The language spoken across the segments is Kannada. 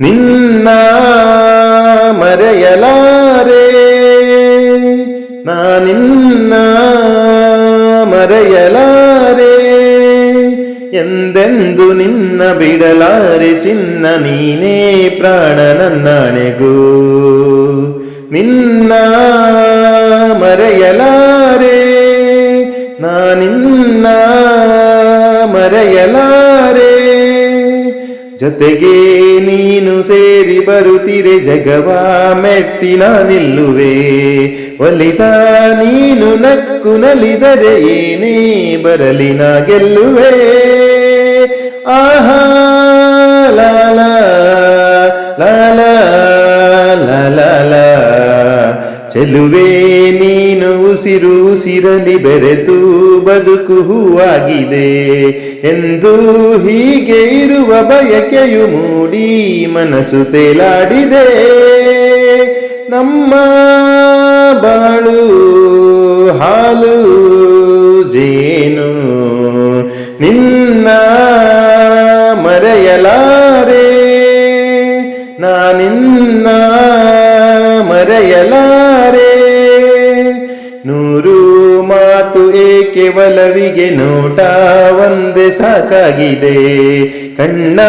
ನಿನ್ನ ಮರೆಯಲಾರೆ ನಾನಿನ್ನ ಮರೆಯಲಾರೆ ಎಂದೆಂದು ನಿನ್ನ ಬಿಡಲಾರೆ ಚಿನ್ನ ನೀನೇ ಪ್ರಾಣ ನನ್ನಣೆಗೂ ನಿನ್ನ ಮರೆಯಲಾರೆ ನಾನಿನ್ನ ಮರೆಯಲಾರೆ ಜೊತೆಗೆ ನೀನು ಸೇರಿ ಬರುತ್ತಿರೆ ಜಗವ ಮೆಟ್ಟಿನ ನಿಲ್ಲುವೆ. ಒಲಿದ ನೀನು ನಕ್ಕು ನಲಿದರೆ ಏನೇ ಬರಲಿ ನಾ ಗೆಲ್ಲುವೆ. ಆಹಾ ಲಾಲ ಲಾಲ ಲಾಲ ನೀನು ಉಸಿರು ಉಸಿರಲಿ ಬೆರೆತು ಬದುಕು ಹೂವಾಗಿದೆ ಎಂದು ಹೀಗೆ ಇರುವ ಬಯಕೆಯು ಮೂಡಿ ಮನಸ್ಸು ತೇಲಾಡಿದೆ. ನಮ್ಮ ಬಾಳು, ಹಾಲು, ಜೇನು ನಿನ್ನ ಮರೆಯಲಾರೆ. ನಾನಿನ್ನ ಮರೆಯಲಾರೆ ನೂರು ಮಾತು ಏಕೆ ಒಲವಿಗೆ ನೋಟ ಒಂದೇ ಸಾಕಾಗಿದೆ. ಕಣ್ಣ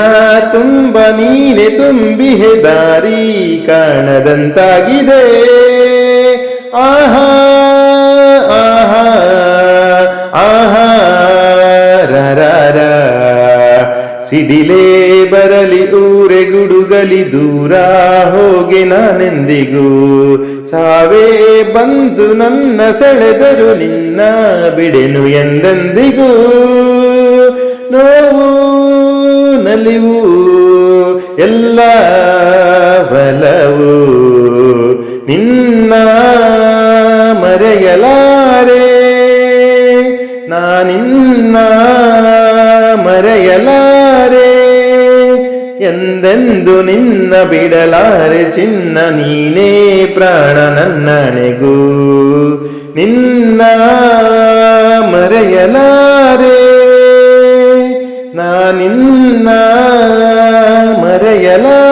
ತುಂಬ, ನೀನೆ ತುಂಬಿಹೆ ದಾರಿ ಕಾಣದಂತಾಗಿದೆ. ಆಹಾ ಆಹಾ ಆಹಾ ರರ ಸಿಡಿಲೇ ಬರಲಿ ಊರೆ ಗುಡುಗಲಿ ದೂರ ಹೋಗಿ ನಾನೆಂದಿಗೂ. ಸಾವೇ ಬಂದು ನನ್ನ ಸೆಳೆದರು ನಿನ್ನ ಬಿಡೆನು ಎಂದೆಂದಿಗೂ. ನೋವು, ನಲಿವು, ಎಲ್ಲ ಬಲವು ನಿನ್ನ ಮರೆಯಲಾರೆ. ನಾನಿನ್ನ ಮರೆಯಲಾರೆ. ಎಂದೆಂದು ನಿನ್ನ ಬಿಡಲಾರೆ ಚಿನ್ನ ನೀನೇ ಪ್ರಾಣ ನನ್ನಣೆಗೂ. ನಿನ್ನ ಮರೆಯಲಾರೆ ನಾನಿನ್ನ ಮರೆಯಲಾರೆ